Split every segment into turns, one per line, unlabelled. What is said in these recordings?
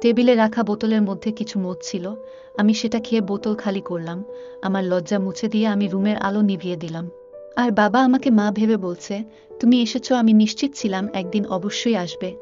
টেবিলে রাখা বোতলের মধ্যে কিছু মদ ছিল, আমি সেটা খেয়ে বোতল খালি করলাম, আমার লজ্জা মুছে দিয়ে আমি রুমের আলো নিভিয়ে দিলাম। আর বাবা আমাকে মা ভেবে বলছে, তুমি এসেছ, আমি নিশ্চিত ছিলাম একদিন অবশ্যই আসবে।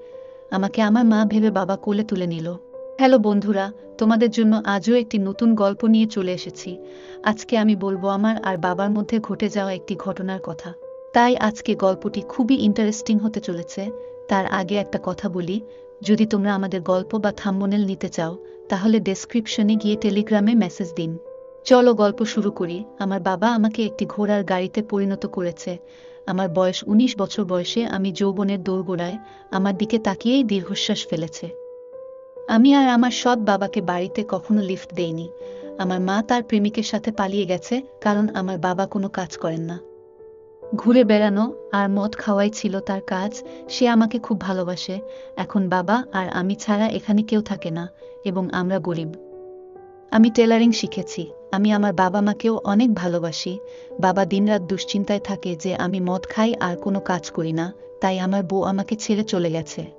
আমাকে আমার মা ভেবে বাবা কোলে তুলে নিল। হ্যালো বন্ধুরা, তোমাদের জন্য আজও একটি নতুন গল্প নিয়ে চলে এসেছি। আজকে আমি বলব আমার আর বাবার মধ্যে ঘটে যাওয়া একটি ঘটনার কথা। তাই আজকে গল্পটি খুবই ইন্টারেস্টিং হতে চলেছে। তার আগে একটা কথা বলি যদি তোমরা আমাদের গল্প বা থাম্বনেল নিতে চাও, তাহলে ডেসক্রিপশনে গিয়ে টেলিগ্রামে মেসেজ দিন। চলো গল্প শুরু করি। আমার বাবা আমাকে একটি ঘোড়ার গাড়িতে পরিণত করেছে। আমার বয়স ১৯ বছর বয়সে আমি যৌবনের দোরগোড়ায় আমার দিকে তাকিয়েই দীর্ঘশ্বাস ফেলেছে। আমি আর আমার সৎ বাবাকে বাড়িতে কখনো লিফট দেইনি। আমার মা তার প্রেমিকের সাথে পালিয়ে গেছে কারণ আমার বাবা কোনো কাজ করেন না। ঘুরে বেড়ানো আর মদ খাওয়াই ছিল তার কাজ, সে আমাকে খুব ভালোবাসে। এখন বাবা আর আমি ছাড়া এখানে কেউ থাকে না এবং আমরা গরিব। আমি টেলারিং শিখেছি। আমি আমার বাবা মাকেও অনেক ভালোবাসি। বাবা দিনরাত দুশ্চিন্তায় থাকে যে আমি মদ খাই আর কোনো কাজ করি না। তাই আমার বউ আমাকে ছেড়ে চলে গেছে।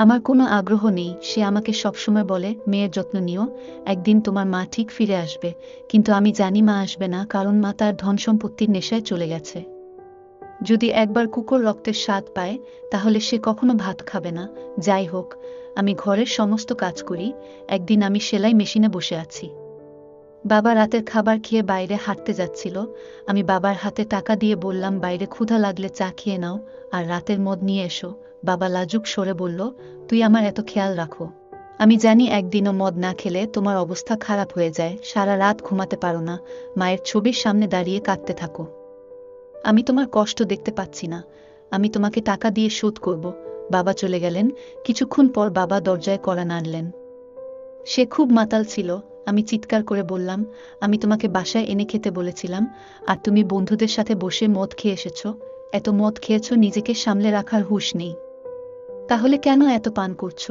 আমার কোনো আগ্রহ নেই, সে আমাকে সবসময় বলে, মেয়ের যত্ন নিও, একদিন তোমার মা ঠিক ফিরে আসবে। কিন্তু আমি জানি মা আসবে না, কারণ মা তার ধন সম্পত্তির নেশায় চলে গেছে। যদি একবার কুকুর রক্তের স্বাদ পায়, তাহলে সে কখনো ভাত খাবে না। যাই হোক, আমি ঘরের সমস্ত কাজ করি, একদিন আমি সেলাই মেশিনে বসে আছি। বাবা রাতের খাবার খেয়ে বাইরে হাঁটতে যাচ্ছিল। আমি বাবার হাতে টাকা দিয়ে বললাম, বাইরে ক্ষুধা লাগলে চা খেয়ে নাও, আর রাতের মদ নিয়ে এসো। বাবা লাজুক সরে বলল, তুই আমার এত খেয়াল রাখো। আমি জানি একদিনও মদ না খেলে তোমার অবস্থা খারাপ হয়ে যায়, সারা রাত ঘুমাতে পারো না, মায়ের ছবির সামনে দাঁড়িয়ে কাঁদতে থাকো। আমি তোমার কষ্ট দেখতে পাচ্ছি না। আমি তোমাকে টাকা দিয়ে শোধ করব। বাবা চলে গেলেন। কিছুক্ষণ পর বাবা দরজায় কড়া নাড়লেন সে খুব মাতাল ছিল। আমি চিৎকার করে বললাম, আমি তোমাকে বাসায় এনে খেতে বলেছিলাম, আর তুমি বন্ধুদের সাথে বসে মদ খেয়ে এসেছ। এত মদ খেয়েছ, নিজেকে সামলে রাখার হুঁশ নেই। তাহলে কেন এত পান করছ?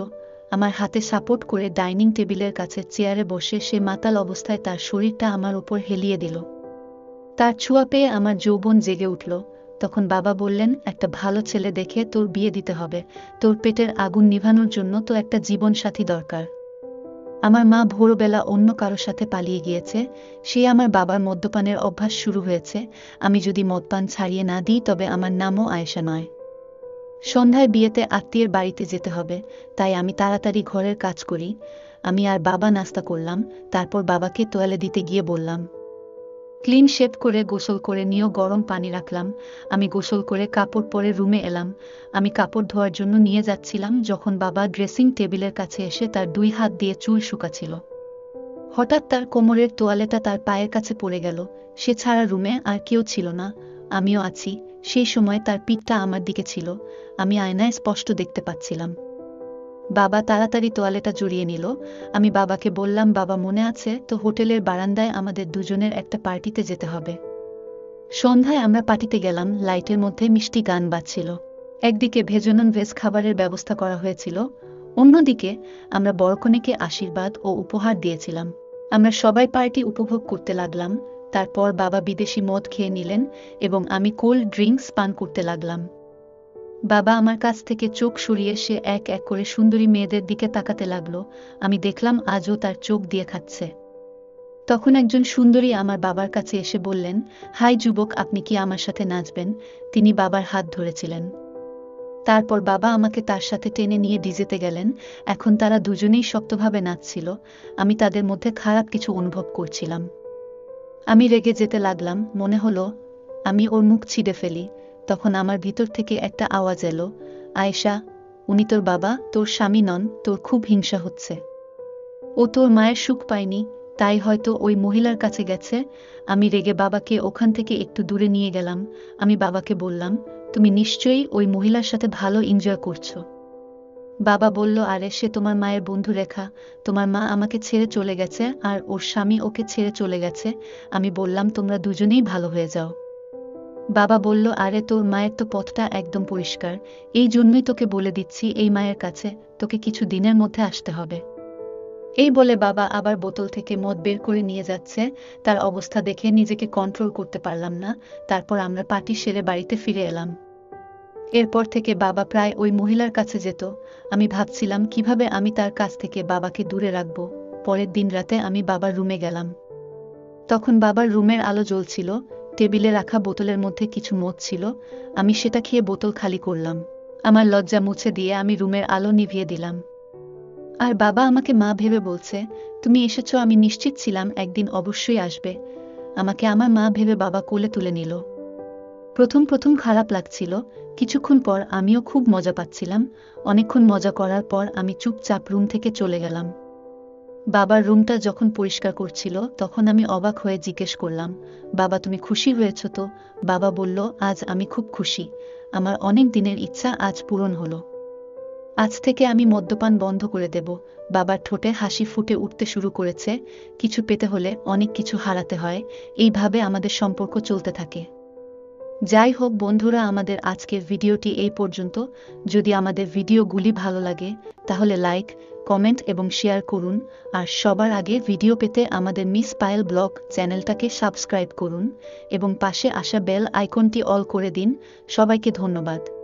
আমার হাতে সাপোর্ট করে ডাইনিং টেবিলের কাছে চেয়ারে বসে সে মাতাল অবস্থায় তার শরীরটা আমার উপর হেলিয়ে দিল। তার ছোঁয়া পেয়ে আমার যৌবন জেগে উঠল। তখন বাবা বললেন, একটা ভালো ছেলে দেখে তোর বিয়ে দিতে হবে। তোর পেটের আগুন নিভানোর জন্য তো একটা জীবন সাথী দরকার। আমার মা ভোরবেলা অন্য কারও সাথে পালিয়ে গিয়েছে। সে আমার বাবার মদ্যপানের অভ্যাস শুরু হয়েছে। আমি যদি মদপান ছাড়িয়ে না দিই, তবে আমার নামও আয়েশা নয়। সন্ধ্যায় বিয়েতে আত্মীয়ের বাড়িতে যেতে হবে, তাই আমি তাড়াতাড়ি ঘরের কাজ করি। আমি আর বাবা নাস্তা করলাম, তারপর বাবাকে তোয়ালে দিতে গিয়ে বললাম, ক্লিন শেভ করে গোসল করে নিয়েও গরম পানি রাখলাম। আমি গোসল করে কাপড় পরে রুমে এলাম। আমি কাপড় ধোয়ার জন্য নিয়ে যাচ্ছিলাম, যখন বাবা ড্রেসিং টেবিলের কাছে এসে তার দুই হাত দিয়ে চুল শুকাছিল হঠাৎ তার কোমরের তোয়ালেটা তার পায়ের কাছে পড়ে গেল। সে ছাড়া রুমে আর কেউ ছিল না। আমিও আছি। সেই সময় তার পিঠটা আমার দিকে ছিল। আমি আয়নায় স্পষ্ট দেখতে পাচ্ছিলাম। বাবা তাড়াতাড়ি তোয়ালেটা জড়িয়ে নিল। আমি বাবাকে বললাম, বাবা, মনে আছে? তো হোটেলের বারান্দায় আমাদের দুজনের একটা পার্টিতে যেতে হবে। সন্ধ্যায় আমরা পার্টিতে গেলাম। লাইটের মধ্যে মিষ্টি গান বাজছিল। একদিকে ভেজনন ভেজ খাবারের ব্যবস্থা করা হয়েছিল। অন্যদিকে আমরা বড়কনেকে আশীর্বাদ ও উপহার দিয়েছিলাম। আমরা সবাই পার্টি উপভোগ করতে লাগলাম। তারপর বাবা বিদেশি মদ খেয়ে নিলেন এবং আমি কোল্ড ড্রিঙ্কস পান করতে লাগলাম। বাবা আমার কাছ থেকে চোখ সরিয়ে সে এক এক করে সুন্দরী মেয়েদের দিকে তাকাতে লাগল। আমি দেখলাম আজও তার চোখ দিয়ে খাচ্ছে। তখন একজন সুন্দরী আমার বাবার কাছে এসে বললেন, হাই যুবক, আপনি কি আমার সাথে নাচবেন? তিনি বাবার হাত ধরেছিলেন। তারপর বাবা আমাকে তার সাথে টেনে নিয়ে ডিজেতে গেলেন। এখন তারা দুজনেই শক্তভাবে নাচছিল। আমি তাদের মধ্যে খারাপ কিছু অনুভব করছিলাম। আমি রেগে যেতে লাগলাম, মনে হলো, আমি ওর মুখ ছিঁড়ে ফেলি। তখন আমার ভিতর থেকে একটা আওয়াজ এলো, আয়েশা, উনি তোর বাবা, তোর স্বামী নন, তোর খুব হিংসা হচ্ছে। ও তোর মায়ের সুখ পায়নি, তাই হয়তো ওই মহিলার কাছে গেছে। আমি রেগে বাবাকে ওখান থেকে একটু দূরে নিয়ে গেলাম। আমি বাবাকে বললাম, তুমি নিশ্চয়ই ওই মহিলার সাথে ভালো এনজয় করছ। বাবা বলল, আরে, সে তোমার মায়ের বন্ধু রেখা। তোমার মা আমাকে ছেড়ে চলে গেছে আর ওর স্বামী ওকে ছেড়ে চলে গেছে। আমি বললাম, তোমরা দুজনেই ভালো হয়ে যাও। বাবা বলল, আরে, তোর মায়ের তো পথটা একদম পরিষ্কার। এই জন্যই তোকে বলে দিচ্ছি, এই মায়ের কাছে তোকে কিছু দিনের মধ্যে আসতে হবে। এই বলে বাবা আবার বোতল থেকে মদ বের করে নিয়ে যাচ্ছে। তার অবস্থা দেখে নিজেকে কন্ট্রোল করতে পারলাম না। তারপর আমরা পার্টি সেরে বাড়িতে ফিরে এলাম। এরপর থেকে বাবা প্রায় ওই মহিলার কাছে যেত। আমি ভাবছিলাম, কীভাবে আমি তার কাছ থেকে বাবাকে দূরে রাখব? পরের দিন রাতে আমি বাবার রুমে গেলাম। তখন বাবার রুমের আলো জ্বলছিল, টেবিলে রাখা বোতলের মধ্যে কিছু মদ ছিল। আমি সেটা খেয়ে বোতল খালি করলাম। আমার লজ্জা মুছে দিয়ে আমি রুমের আলো নিভিয়ে দিলাম। আর বাবা আমাকে মা ভেবে বলছে, তুমি এসেছ, আমি নিশ্চিত ছিলাম, একদিন অবশ্যই আসবে। আমাকে আমার মা ভেবে বাবা কোলে তুলে নিল। প্রথম প্রথম খারাপ লাগছিল। কিছুক্ষণ পর আমিও খুব মজা পাচ্ছিলাম। অনেকক্ষণ মজা করার পর আমি চুপচাপ রুম থেকে চলে গেলাম। বাবার রুমটা যখন পরিষ্কার করছিল, তখন আমি অবাক হয়ে জিজ্ঞেস করলাম, বাবা, তুমি খুশি হয়েছ তো? বাবা বলল, আজ আমি খুব খুশি। আমার অনেক দিনের ইচ্ছা আজ পূরণ হলো। আজ থেকে আমি মদ্যপান বন্ধ করে দেব। বাবার ঠোঁটে হাসি ফুটে উঠতে শুরু করেছে। কিছু পেতে হলে অনেক কিছু হারাতে হয়। এইভাবে আমাদের সম্পর্ক চলতে থাকে। যাই হোক বন্ধুরা, আমাদের আজকের ভিডিওটি এই পর্যন্ত। যদি আমাদের ভিডিওগুলি ভালো লাগে, তাহলে লাইক, কমেন্ট এবং শেয়ার করুন। আর সবার আগে ভিডিও পেতে আমাদের মিস পায়েল ব্লগ চ্যানেলটাকে সাবস্ক্রাইব করুন এবং পাশে আসা বেল আইকনটি অল করে দিন। সবাইকে ধন্যবাদ।